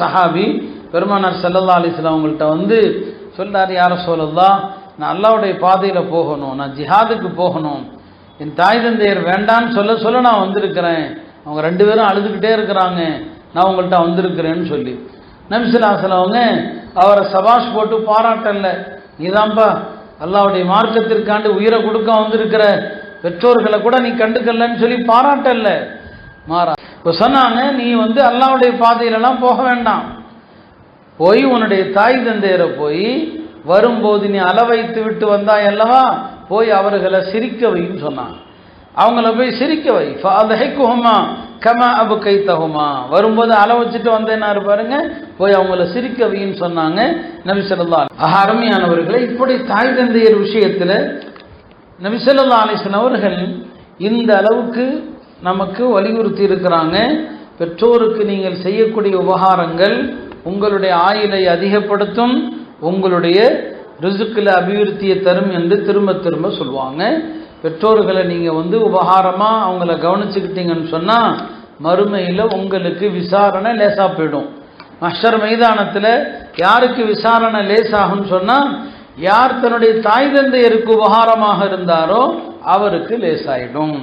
சஹாபி பெருமானார் செல்லல்லா அலிஸ்லாம் அவங்கள்ட்ட வந்து சொல்றாரு யார சொல்லல்லா நான் அல்லாவுடைய பாதையில் போகணும் நான் ஜிஹாதுக்கு போகணும். என் தாய் தந்தையர் வேண்டான்னு சொல்ல சொல்ல நான் வந்திருக்கிறேன். அவங்க ரெண்டு பேரும் அழுதுகிட்டே இருக்கிறாங்க. நான் உங்கள்கிட்ட வந்திருக்கிறேன்னு சொல்லி. நபிசுல்லாசலம் அவங்க அவரை சபாஷ் போட்டு பாராட்டல. நீதான்ப்பா அல்லாவுடைய மார்க்கத்திற்காண்டு உயிரை கொடுக்க வந்திருக்கிற பெற்றோர்களை கூட நீ கண்டுக்கலன்னு சொல்லி பாராட்டல. மாறா இப்போ சொன்னாங்க நீ வந்து அல்லாவுடைய பாதையிலலாம் போக வேண்டாம். போய் உன்னுடைய தாய் தந்தையரை போய் வரும்போது நீ அள வைத்து விட்டு வந்தாய் அல்லவா? போய் அவர்களை சிரிக்க வைன்னு சொன்னான் அவங்கள போய் சிரிக்க வை. ஃபஅதஹிக்குஹுமா கம அபு கைத்தகுமா வரும்போது அள வச்சுட்டு வந்தேன்னாரு பாருங்க போய் அவங்கள சிரிக்க வைன்னு சொன்னாங்க. நபிசல்லா அருமையானவர்களை இப்படி தாய் தந்தையர் விஷயத்தில் நபிசல்லா ஸல்லல்லாஹு அவர்கள் இந்த அளவுக்கு நமக்கு வலியுறுத்தி இருக்கிறாங்க. பெற்றோருக்கு நீங்கள் செய்யக்கூடிய உபகாரங்கள் உங்களுடைய ஆயுளை அதிகப்படுத்தும் உங்களுடைய ரிசுக்கில் அபிவிருத்தியை தரும் என்று திரும்ப திரும்ப சொல்லுவாங்க பெற்றோர்களை நீங்கள் வந்து உபகாரமாக அவங்கள கவனிச்சுக்கிட்டீங்கன்னு சொன்னால் மறுமையில் உங்களுக்கு விசாரணை லேசாக போயிடும். மஷர் மைதானத்தில் யாருக்கு விசாரணை லேசாகும்னு சொன்னால் யார் தன்னுடைய தாய் தந்தையருக்கு உபகாரமாக இருந்தாரோ அவருக்கு லேசாயிடும்.